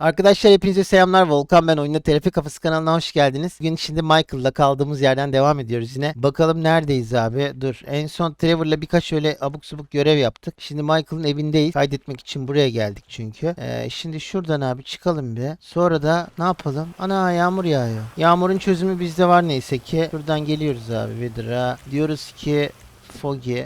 Arkadaşlar hepinize selamlar. Volkan ben oyunda Terapi Kafası kanalına hoş geldiniz. Bugün şimdi Michael'la kaldığımız yerden devam ediyoruz yine. Bakalım neredeyiz abi? Dur. En son Trevor'la birkaç öyle abuk subuk görev yaptık. Şimdi Michael'ın evindeyiz. Kaydetmek için buraya geldik çünkü. Ee, şimdi şuradan abi çıkalım bir. Sonra da ne yapalım? Ana yağmur yağıyor. Yağmurun çözümü bizde var neyse ki. Şuradan geliyoruz abi Weather'a. Diyoruz ki foggy,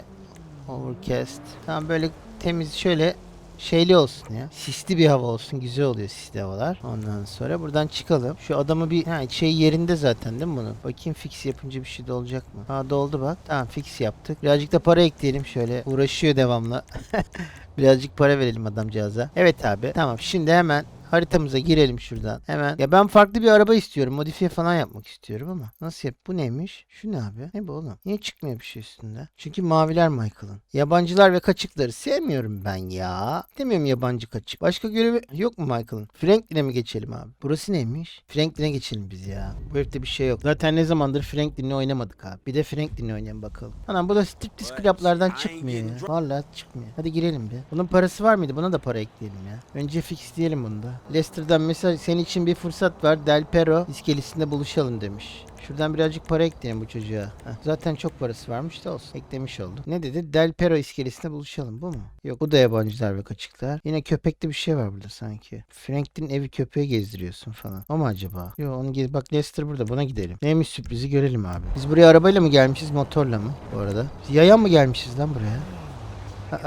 overcast. Tamam böyle temiz şöyle şeyli olsun ya. Sisli bir hava olsun. Güzel oluyor sisli havalar. Ondan sonra buradan çıkalım. Şu adamı bir ha, şey yerinde zaten değil mi bunun? Bakayım fix yapınca bir şey de olacak mı? Ha doldu bak. Tamam fix yaptık. Birazcık da para ekleyelim şöyle. Uğraşıyor devamlı. Birazcık para verelim adamcağıza. Evet abi. Tamam şimdi hemen haritamıza girelim şuradan. Hemen. Ya ben farklı bir araba istiyorum. Modifiye falan yapmak istiyorum ama. Nasıl yap? Bu neymiş? Şu ne abi? Ne bu oğlum? Niye çıkmıyor bir şey üstünde? Çünkü maviler Michael'ın. Yabancılar ve kaçıkları sevmiyorum ben ya. Demiyorum yabancı kaçık. Başka görevi yok mu Michael'ın? Franklin'e mi geçelim abi? Burası neymiş? Franklin'e geçelim biz ya. Bu herifte bir şey yok. Zaten ne zamandır Franklin'le oynamadık abi. Bir de Franklin'le oynayalım bakalım. Anam bu da striptease club'lardan çıkmıyor ya. Vallahi çıkmıyor. Hadi girelim bir. Bunun parası var mıydı? Buna da para ekleyelim ya. Önce fix diyelim bunu da. Leicester'dan mesela senin için bir fırsat var. Del Pero iskelesinde buluşalım demiş. Şuradan birazcık para ekleyelim bu çocuğa. Heh, Zaten çok parası varmış da olsun. Eklemiş olduk. Ne dedi? Del Pero iskelesinde buluşalım. Bu mu? Yok bu da yabancılar ve kaçıklar. Yine köpekli bir şey var burada sanki. Frank'in evi köpeğe gezdiriyorsun falan. O mu acaba? Yok onu gez bak Lester burada buna gidelim. Neymiş sürprizi görelim abi. Biz buraya arabayla mı gelmişiz motorla mı bu arada? Biz yayan mı gelmişiz lan buraya?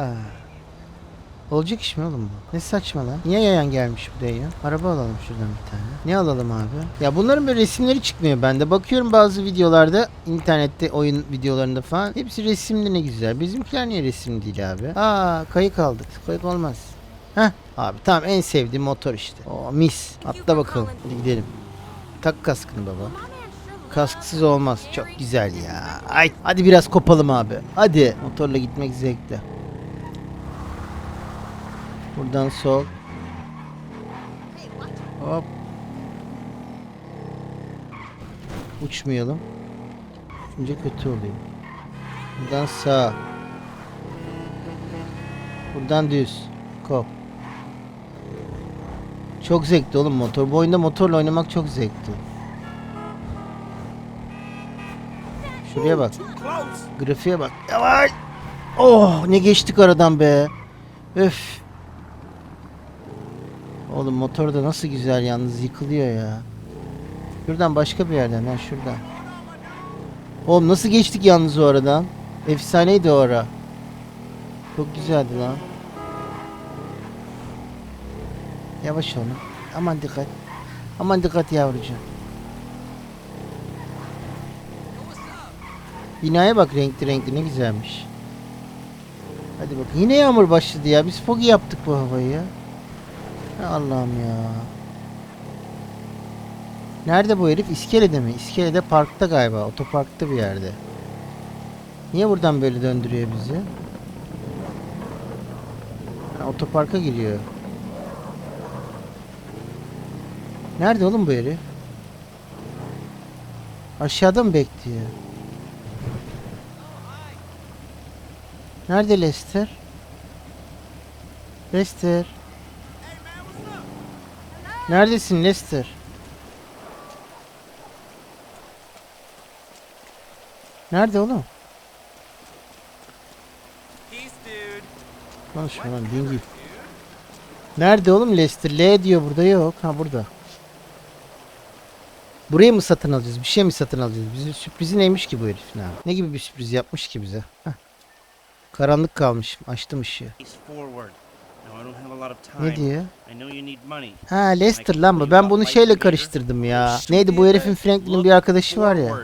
Aa. Olacak iş mi oğlum bu? Ne saçma lan. Niye yayan gelmiş bu yayan? Araba alalım şuradan bir tane. Ne alalım abi? Ya bunların böyle resimleri çıkmıyor bende. Bakıyorum bazı videolarda internette oyun videolarında falan. Hepsi resimli ne güzel. Bizimkiler niye resim değil abi? Aa kayık aldık. Kayık olmaz. Heh abi tamam en sevdiğim motor işte. O mis. Atla bakalım. Hadi gidelim. Tak kaskını baba. Kasksız olmaz. Çok güzel ya. Ay, hadi biraz kopalım abi. Hadi. Motorla gitmek zevkli. Buradan sol. Hop. Uçmayalım. Uçunca kötü oluyor. Buradan sağ. Buradan düz. Kop. Çok zevkli oğlum motor. Bu oyunda motorla oynamak çok zevkli. Şuraya bak. Grafiğe bak. Yavaş. Oh ne geçtik aradan be. Öf. Oğlum motor da nasıl güzel yalnız yıkılıyor ya. Şuradan başka bir yerden ha şuradan. Oğlum nasıl geçtik yalnız o aradan? Efsaneydi o ara. Çok güzeldi lan. Yavaş olun. Aman dikkat. Aman dikkat yavrucuğum. Binaya bak renkli renkli ne güzelmiş. Hadi bak yine yağmur başladı ya. Biz fogi yaptık bu havayı ya. Allah'ım ya. Nerede bu herif? İskelede mi? İskelede parkta galiba. Otoparkta bir yerde. Niye buradan böyle döndürüyor bizi? Ha, otoparka giriyor. Nerede oğlum bu herif? Aşağıda mı bekliyor? Nerede Lester? Lester. Neredesin Lester? Nerede oğlum? Konuşma lan dingil. Nerede oğlum Lester? L diyor burada yok. Ha burada. Burayı mı satın alacağız? Bir şey mi satın alacağız? Bizim sürprizi neymiş ki bu herif? Ne, ne gibi bir sürpriz yapmış ki bize? Heh. Karanlık kalmış. Açtım ışığı. Face forward. Now I don't have a lot of time. Ne diyor? I know you need money. Ha Lester lan bu. Ben bunu şeyle karıştırdım ya. Neydi bu herifin Franklin'in bir arkadaşı var ya.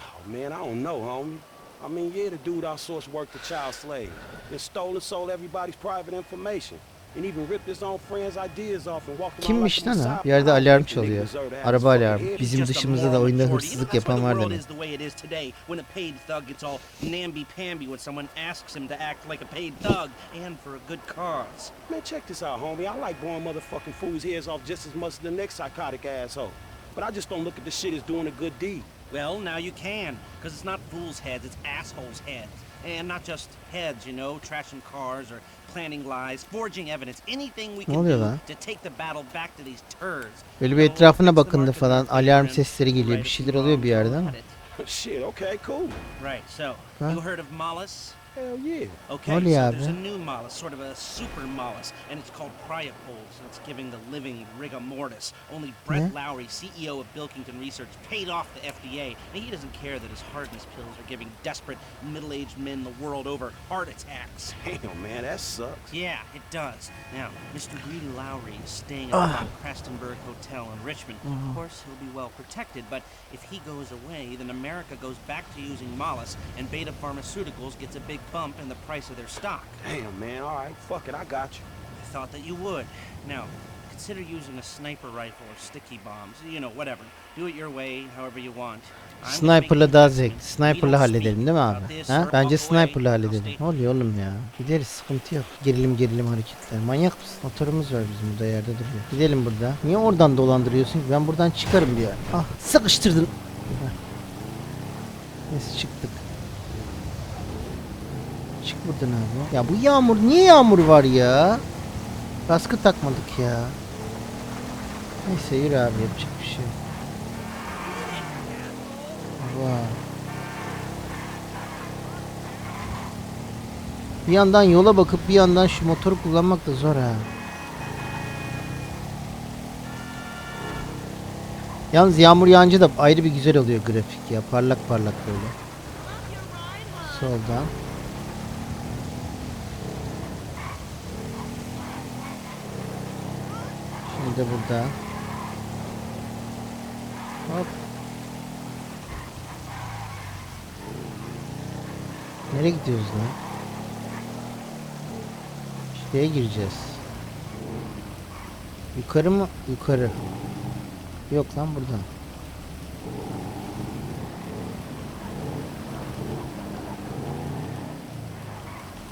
Oh, man, I don't know, homie. I mean, yeah, the dude outsourced work to child slave. And stole and sold everybody's private information. And even ripped his own friends' ideas off and walked around Kimmiş like a lan o? messiah. Bir yerde I don't alarm think the nigga çalıyor. deserved to have Araba his fucking alarmı. head. Bizim Just a dışımızda da moral oyunda majority. hırsızlık That's why yapan the var world demek. is the way it is today. When a paid thug gets all namby-pamby when someone asks him to act like a paid thug and for a good cause. Man, check this out, homie. I like blowing motherfucking fools' heads off just as much as the next psychotic asshole. But I just don't look at the shit as doing a good deed. Well, now you can, because it's not fools' heads, it's assholes' heads. And not just heads, you know, trashing cars or planning lies, forging evidence, anything we can do lan? to take the battle back to these turds. Böyle bir etrafına bakındı falan. Alarm sesleri geliyor. Bir şeyler oluyor bir yerde ama. Shit, okay, cool. Right, so, you heard of Mollis? Hell yeah. Okay, Oluyor so abi. there's a new mollusk, sort of a super mollusk, and it's called Priapoles, and it's giving the living rigor mortis. Only Brett Yeah. Lowry, CEO of Bilkington Research, paid off the FDA, and he doesn't care that his hardness pills are giving desperate middle-aged men the world over heart attacks. Damn, man, that sucks. Yeah, it does. Now, Mr. Greedy Lowry is staying at the Crastenburg Hotel in Richmond. Of course, he'll be well protected, but if he goes away, then America goes back to using mollusks, and Beta Pharmaceuticals gets a big bump in the price of their stock. Damn, man, all right, fuck it, I got you. I thought that you would. Now, consider using a sniper rifle or sticky bombs. You know, whatever. Do it your way, however you want. Sniper'la daha. We Sniper'la halledelim değil mi abi? Ha? Bence sniper'la halledelim. Ne oluyor oğlum ya? Gideriz sıkıntı yok. Gerilim gerilim hareketler. Manyak mısın? Motorumuz var bizim burada yerde duruyor. Gidelim burada. Niye oradan dolandırıyorsun ki? Ben buradan çıkarım bir yer. Ah sıkıştırdın. Heh. Neyse çıktık. Çık abi. Ya bu yağmur niye yağmur var ya? Kaskı takmadık ya. Neyse yürü abi yapacak bir şey. Vay. Bir yandan yola bakıp bir yandan şu motoru kullanmak da zor ha. Yalnız yağmur yağınca da ayrı bir güzel oluyor grafik ya. Parlak parlak böyle. Soldan. Şimdi de burada. Hop. Nereye gidiyoruz lan? Şuraya gireceğiz. Yukarı mı? Yukarı. Yok lan buradan.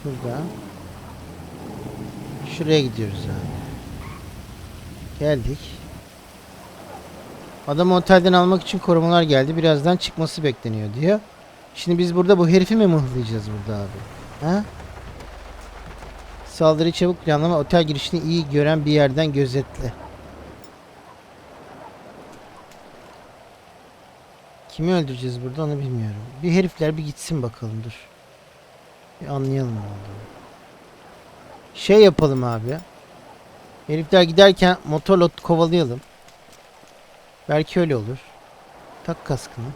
Burada. Şuraya gidiyoruz abi. Geldik. Adam otelden almak için korumalar geldi. Birazdan çıkması bekleniyor diyor. Şimdi biz burada bu herifi mi mıhlayacağız burada abi? Ha? Saldırı çabuk planlama otel girişini iyi gören bir yerden gözetle. Kimi öldüreceğiz burada onu bilmiyorum. Bir herifler bir gitsin bakalım dur. Bir anlayalım ne olduğunu. Şey yapalım abi. Herifler giderken motorla kovalayalım. Belki öyle olur. Tak kaskını.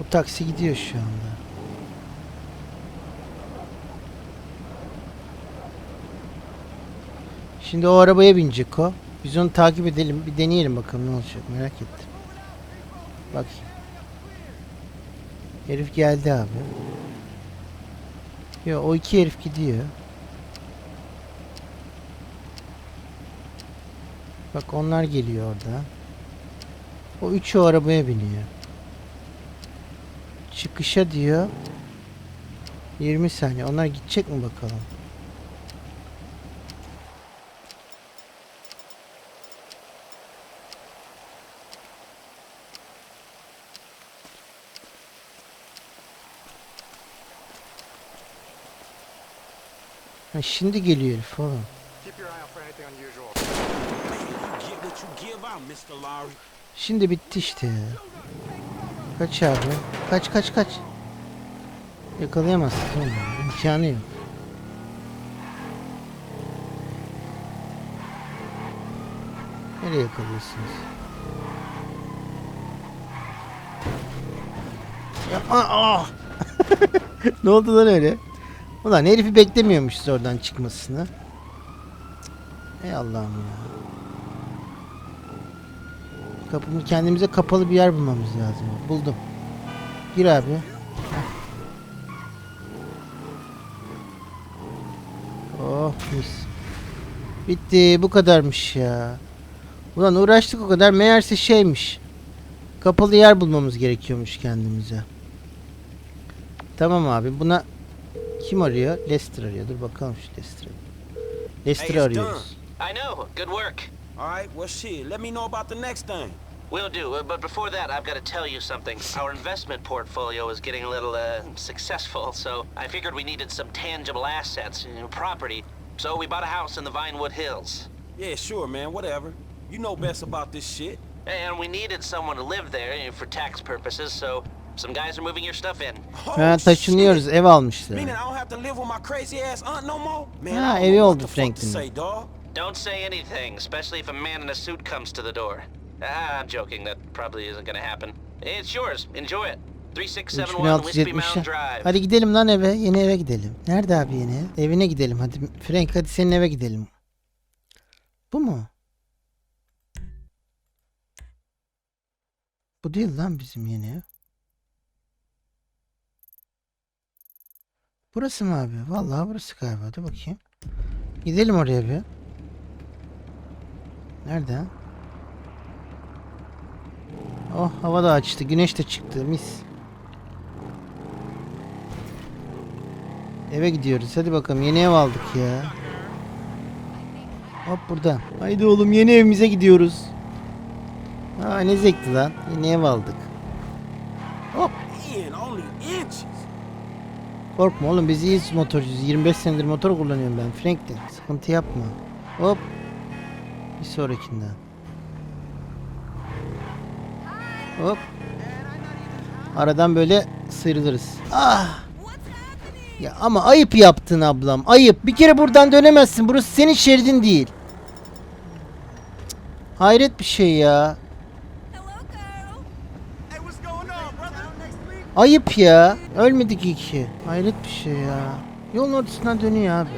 O taksi gidiyor şu anda. Şimdi o arabaya binecek o. Biz onu takip edelim. Bir deneyelim bakalım ne olacak. Merak ettim. Bak. Herif geldi abi. Yo o iki herif gidiyor. Bak onlar geliyor orada. O üçü arabaya biniyor. Çıkışa diyor. 20 saniye. Onlar gidecek mi bakalım? Ha, şimdi geliyor herif oğlum. Keep your eye out for anything unusual. You get what give out, Mr. Lowry. Şimdi bitti işte ya. Kaç abi? Kaç kaç kaç. Yakalayamazsın oğlum. İmkanı yok. Nereye yakalıyorsunuz? Ya, aa, aa! ne oldu lan öyle? Ulan herifi beklemiyormuşuz oradan çıkmasını. Ey Allah'ım ya. Kapımı kendimize kapalı bir yer bulmamız lazım. Buldum. Gir abi. Oh mis. Bitti bu kadarmış ya. Ulan uğraştık o kadar meğerse şeymiş. Kapalı yer bulmamız gerekiyormuş kendimize. Tamam abi buna kim arıyor? Lester arıyor. Dur bakalım şu Lester'ı. Lester'ı Hey, arıyoruz. I know. Good work. All right, well, shit, let me know about the next thing. Will do. Uh, but before that, I've got to tell you something. Our investment portfolio is getting a little uh, successful, so I figured we needed some tangible assets, you know, property. So we bought a house in the Vinewood Hills. Yeah, sure, man, whatever. You know best about this shit. And we needed someone to live there you know, for tax purposes, so some guys are moving your stuff in. Oh, Ha, taşınıyoruz. Ev almışlar. Ha, evi oldu Franklin'in. Don't say anything, especially if a man in a suit comes to the door. Ah, I'm joking. That probably isn't going to happen. It's yours. Enjoy it. 3671 Whiskey 3670. Mountain Drive. Hadi gidelim lan eve. Yeni eve gidelim. Nerede abi yeni ev? Evine gidelim hadi. Frank hadi senin eve gidelim. Bu mu? Bu değil lan bizim yeni ev. Burası mı abi? Vallahi burası galiba. Dur bakayım. Gidelim oraya bir. Nerede? Oh hava da açtı. Güneş de çıktı. Mis. Eve gidiyoruz. Hadi bakalım yeni ev aldık ya. Hop burada. Haydi oğlum yeni evimize gidiyoruz. Aa ne zevkli lan. Yeni ev aldık. Hop. Korkma oğlum biz iyiyiz motorcuyuz. 25 senedir motor kullanıyorum ben. Franklin sıkıntı yapma. Hop. Bir sonrakinden. Hop. Aradan böyle sıyrılırız. Ah. Ya ama ayıp yaptın ablam. Ayıp. Bir kere buradan dönemezsin. Burası senin şeridin değil. Hayret bir şey ya. Ayıp ya. Ölmedik iyi ki. Hayret bir şey ya. Yolun ortasından dönüyor abi.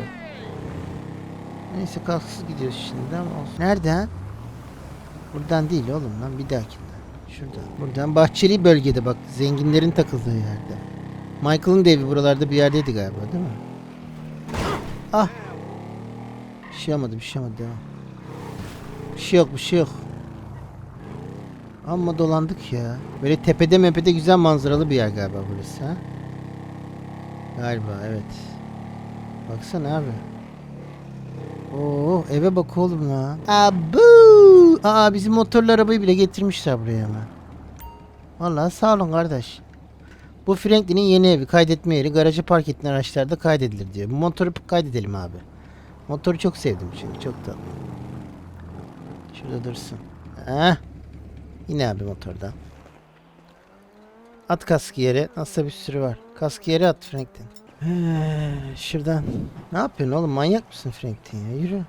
Neyse kalksız gidiyoruz şimdi ama olsun. Nereden? Buradan değil oğlum lan bir dahakinden. Şuradan. Buradan bahçeli bölgede bak zenginlerin takıldığı yerde. Michael'ın da evi buralarda bir yerdeydi galiba değil mi? Ah. Bir şey olmadı bir şey olmadı devam. Bir şey yok bir şey yok. Amma dolandık ya. Böyle tepede mepede güzel manzaralı bir yer galiba burası ha. Galiba evet. Baksana abi. Oo eve bak oğlum lan. Abu! Aa bizim motorlu arabayı bile getirmişler buraya hemen. Vallahi sağ olun kardeş. Bu Franklin'in yeni evi kaydetme yeri garaja park edilen araçlarda kaydedilir diyor. Bu motoru kaydedelim abi. Motoru çok sevdim çünkü çok tatlı. Şurada dursun. Heh. Yine abi motordan. At kaskı yere. Nasıl bir sürü var. Kaskı yere at Franklin. Ee, şuradan. Ne yapıyorsun oğlum? Manyak mısın Franklin ya? Yürü.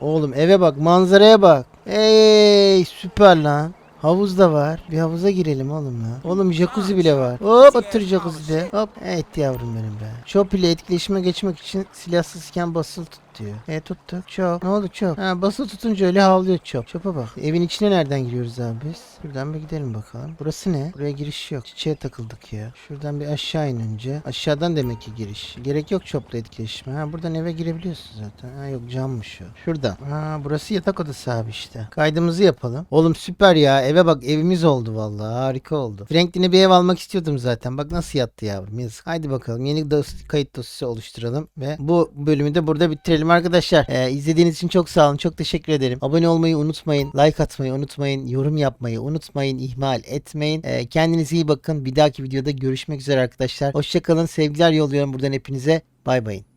Oğlum eve bak. Manzaraya bak. Ey süper lan. Havuz da var. Bir havuza girelim oğlum ya. Oğlum jacuzzi bile var. Hop otur jacuzzi'de. Hop. Evet yavrum benim be. Chop ile etkileşime geçmek için silahsızken basılı tut diyor. E tuttuk. Chop. Ne oldu Chop? Ha basılı tutunca öyle havlıyor Chop. Chop'a bak. Evin içine nereden giriyoruz abi biz? Şuradan bir gidelim bakalım. Burası ne? Buraya giriş yok. Çiçeğe takıldık ya. Şuradan bir aşağı inince. Aşağıdan demek ki giriş. Gerek yok Chop'la etkileşime. Ha buradan eve girebiliyorsun zaten. Ha yok cammış o. Şurada. Ha burası yatak odası abi işte. Kaydımızı yapalım. Oğlum süper ya. Eve bak evimiz oldu vallahi. Harika oldu. Franklin'e bir ev almak istiyordum zaten. Bak nasıl yattı yavrum. Yazık. Haydi bakalım. Yeni dos- kayıt dosyası oluşturalım ve bu bölümü de burada bitirelim arkadaşlar. Ee, izlediğiniz için çok sağ olun. Çok teşekkür ederim. Abone olmayı unutmayın. Like atmayı unutmayın. Yorum yapmayı unutmayın. ihmal etmeyin. Ee, kendinize iyi bakın. Bir dahaki videoda görüşmek üzere arkadaşlar. Hoşçakalın. Sevgiler yolluyorum buradan hepinize. Bay bayın.